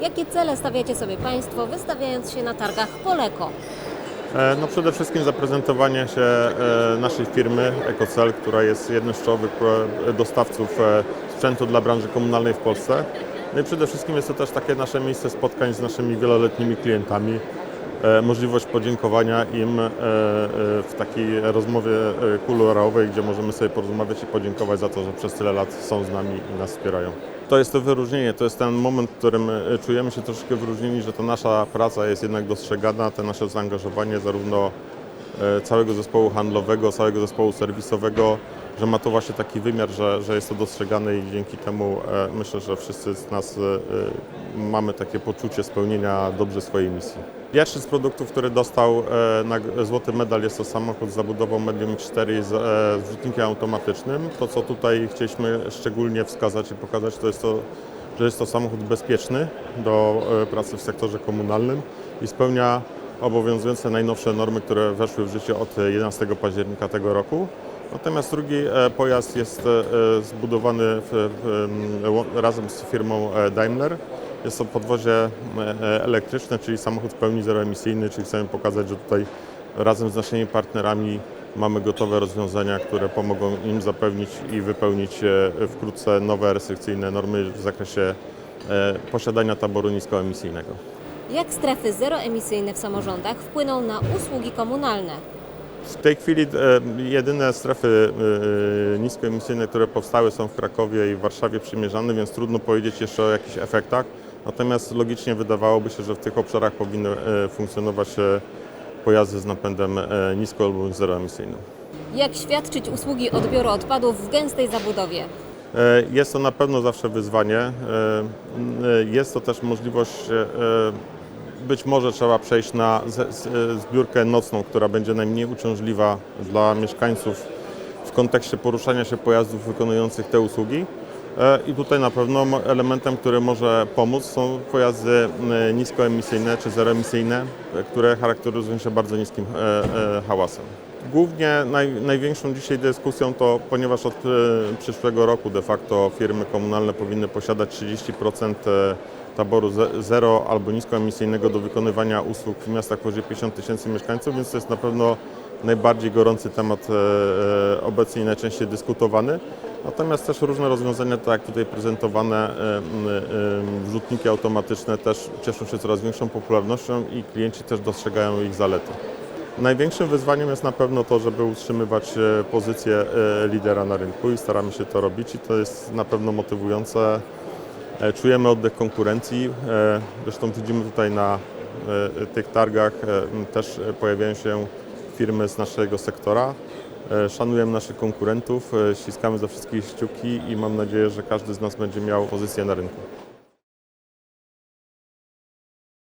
Jakie cele stawiacie sobie Państwo, wystawiając się na targach Poleko? E, No przede wszystkim zaprezentowanie się e, naszej firmy EcoCell, która jest jednym z czołowych dostawców e, sprzętu dla branży komunalnej w Polsce. No i przede wszystkim jest to też takie nasze miejsce spotkań z naszymi wieloletnimi klientami. E, Możliwość podziękowania im e, e, w takiej rozmowie kuluarowej, gdzie możemy sobie porozmawiać i podziękować za to, że przez tyle lat są z nami i nas wspierają. To jest to wyróżnienie, to jest ten moment, w którym czujemy się troszkę wyróżnieni, że ta nasza praca jest jednak dostrzegana, te nasze zaangażowanie zarówno całego zespołu handlowego, całego zespołu serwisowego, że ma to właśnie taki wymiar, że, że jest to dostrzegane i dzięki temu e, myślę, że wszyscy z nas e, e, mamy takie poczucie spełnienia dobrze swojej misji. Pierwszy z produktów, który dostał złoty medal jest to samochód z zabudową Medium 4 z, e, z rzutnikiem automatycznym. To co tutaj chcieliśmy szczególnie wskazać i pokazać to jest to, że jest to samochód bezpieczny do pracy w sektorze komunalnym i spełnia obowiązujące najnowsze normy, które weszły w życie od 11 października tego roku. Natomiast drugi e, pojazd jest e, e, zbudowany w, w, razem z firmą Daimler. Jest to podwozie elektryczne, czyli samochód w pełni zeroemisyjny, czyli chcemy pokazać, że tutaj razem z naszymi partnerami mamy gotowe rozwiązania, które pomogą im zapewnić i wypełnić wkrótce nowe restrykcyjne normy w zakresie posiadania taboru niskoemisyjnego. Jak strefy zeroemisyjne w samorządach wpłyną na usługi komunalne? W tej chwili e, jedyne strefy e, niskoemisyjne, które powstały są w Krakowie i w Warszawie przymierzane, więc trudno powiedzieć jeszcze o jakichś efektach. Natomiast logicznie wydawałoby się, że w tych obszarach powinny e, funkcjonować e, pojazdy z napędem e, nisko albo zeroemisyjnym. Jak świadczyć usługi odbioru odpadów w gęstej zabudowie? E, Jest to na pewno zawsze wyzwanie. E, e, Jest to też możliwość, e, e, być może trzeba przejść na e, zbiórkę nocną, która będzie najmniej uciążliwa dla mieszkańców w kontekście poruszania się pojazdów wykonujących te usługi. E, I tutaj na pewno elementem, który może pomóc są pojazdy m, niskoemisyjne czy zeroemisyjne, e, które charakteryzują się bardzo niskim e, e, hałasem. Głównie naj, największą dzisiaj dyskusją to, ponieważ od e, przyszłego roku de facto firmy komunalne powinny posiadać 30% e, taboru ze, zero albo niskoemisyjnego do wykonywania usług w miastach powyżej 50 tysięcy mieszkańców, więc to jest na pewno najbardziej gorący temat e, e, obecnie i najczęściej dyskutowany. Natomiast też różne rozwiązania, tak jak tutaj prezentowane, e, wrzutniki automatyczne też cieszą się coraz większą popularnością i klienci też dostrzegają ich zalety. Największym wyzwaniem jest na pewno to, żeby utrzymywać pozycję lidera na rynku i staramy się to robić i to jest na pewno motywujące. E, Czujemy oddech konkurencji. e, Zresztą widzimy tutaj na e, tych targach też pojawiają się firmy z naszego sektora. Szanujemy naszych konkurentów, ściskamy za wszystkich kciuki i mam nadzieję, że każdy z nas będzie miał pozycję na rynku.